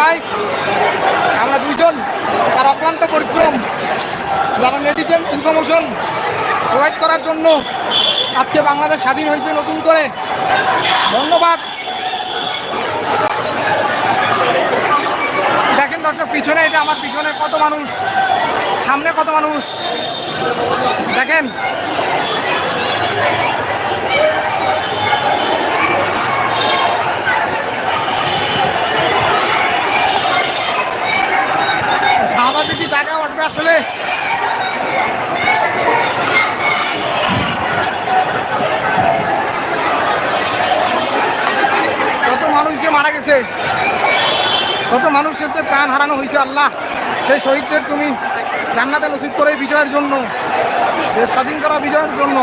ভাই আমরা দুইজন তার অক্লান্ত পরিশ্রম, যারা নেটিজেন ইনফরমেশন প্রোভাইড করার জন্য আজকে বাংলাদেশ স্বাধীন হয়েছে নতুন করে। ধন্যবাদ। দেখেন দর্শক, পিছনে এটা আমার পিছনে কত মানুষ, সামনে কত মানুষ? দেখেন আসলে। কত মানুষ যে মারা গেছে। কত মানুষের যে প্রাণ হারানো হয়েছে আল্লাহ। সেই শহীদদের তুমি জান্নাতে নসিব করে বিজয়ের জন্য স্বাধীন করা বিজয়ের জন্য।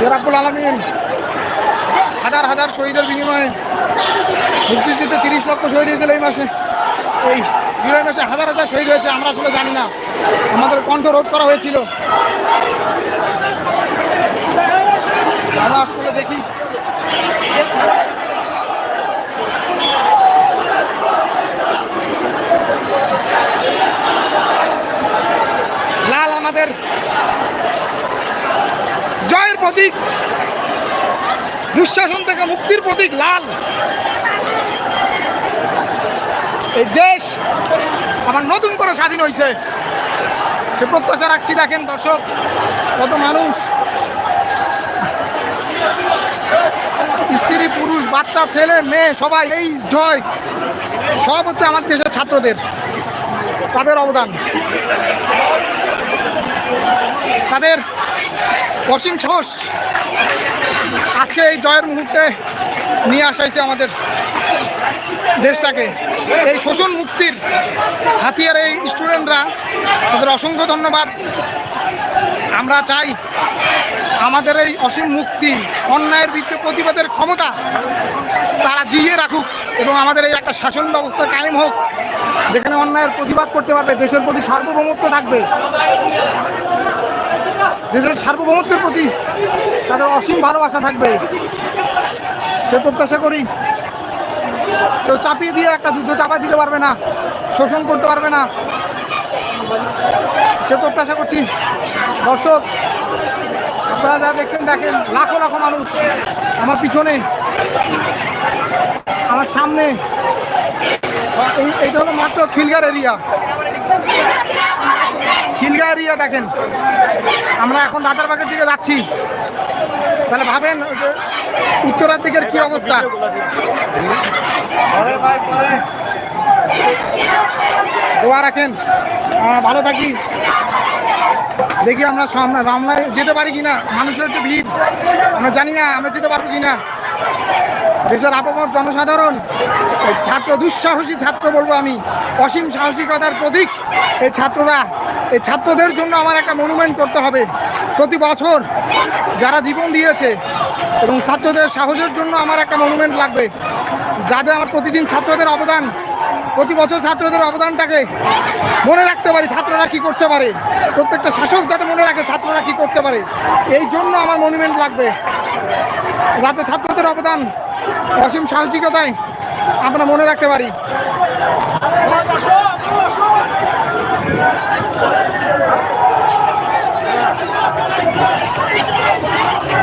জেরাবুল আলমিন হাজার হাজার শহীদের বিনিময়ে মুক্তিযুদ্ধে তিরিশ লক্ষ শহীদ হয়েছিল এই মাসে। এই জুলাই মাসে হাজার হাজার শহীদ হয়েছে, আমরা আসলে জানি না। আমাদের কণ্ঠ রোধ করা হয়েছিল। আমরা আসলে দেখি। লাল আমাদের জয়ের প্রতীক, দুঃশাসন থেকে মুক্তির প্রতীক, লাল। এই দেশ আবার নতুন করে স্বাধীন হয়েছে সে প্রত্যাশা রাখছি, দেখেন দর্শক, কত মানুষ। স্ত্রী, পুরুষ, বাচ্চা, ছেলে, মেয়ে, সবাই, এই জয়, সব হচ্ছে আমার দেশের ছাত্রদের, তাদের অবদান। তাদের অসীম সাহস। আজকে এই জয়ের মুহূর্তে নিয়ে আসা হয়েছে আমাদের দেশটাকে। এই শোষণ মুক্তির হাতিয়ার এই স্টুডেন্টরা, তাদের অসংখ্য ধন্যবাদ। আমরা চাই আমাদের এই অসীম মুক্তি, অন্যায়ের বিরুদ্ধে প্রতিবাদের ক্ষমতা তারা জিয়ে রাখুক এবং আমাদের এই একটা শাসন ব্যবস্থা কায়েম হোক, যেখানে অন্যায়ের প্রতিবাদ করতে পারবে, দেশের প্রতি সার্বভৌমত্ব থাকবে। দেশের সার্বভৌমত্বের প্রতি তাদের অসীম ভালোবাসা থাকবে। সে প্রত্যাশা করি। কেউ চাপিয়ে দিয়ে একটা যুদ্ধ চাপা দিতে পারবে না, শোষণ করতে পারবে না। সে প্রত্যাশা করছি। দর্শক, আপনারা যা দেখছেন, দেখেন, লাখো লাখো মানুষ আমার পিছনে, আমার সামনে। এই- এইটা হলো মাত্র খিলগার এরিয়া খিলগা এরিয়া দেখেন। আমরা এখন রাজারবাগের দিকে যাচ্ছি। তাহলে ভাবেন উত্তরার দিকের কি অবস্থা? দোয়া রাখেন। ভালো থাকি। দেখি আমরা সামনে রামলায় যেতে পারি কিনা? মানুষের হচ্ছে ভিড়। আমরা জানি না, আমরা যেতে পারব কিনা? দেশের আপামর জনসাধারণ ছাত্র দুঃসাহসী ছাত্র বলব আমি, অসীম সাহসিকতার প্রতীক। এই ছাত্ররা, এই ছাত্রদের জন্য আমার একটা মনুমেন্ট করতে হবে। প্রতি বছর যারা জীবন দিয়েছে এবং ছাত্রদের সাহসের জন্য আমার একটা মনুমেন্ট লাগবে। যাতে আমার প্রতিদিন ছাত্রদের অবদান, প্রতি বছর ছাত্রদের অবদানটাকে মনে রাখতে পারি ছাত্ররা কি করতে পারে। প্রত্যেকটা শাসক যাতে মনে রাখে ছাত্ররা কি করতে পারে। এই জন্য আমার মনুমেন্ট লাগবে। যাতে ছাত্রদের অবদান অসীম সাহসিকতায় আমরা মনে রাখতে পারি।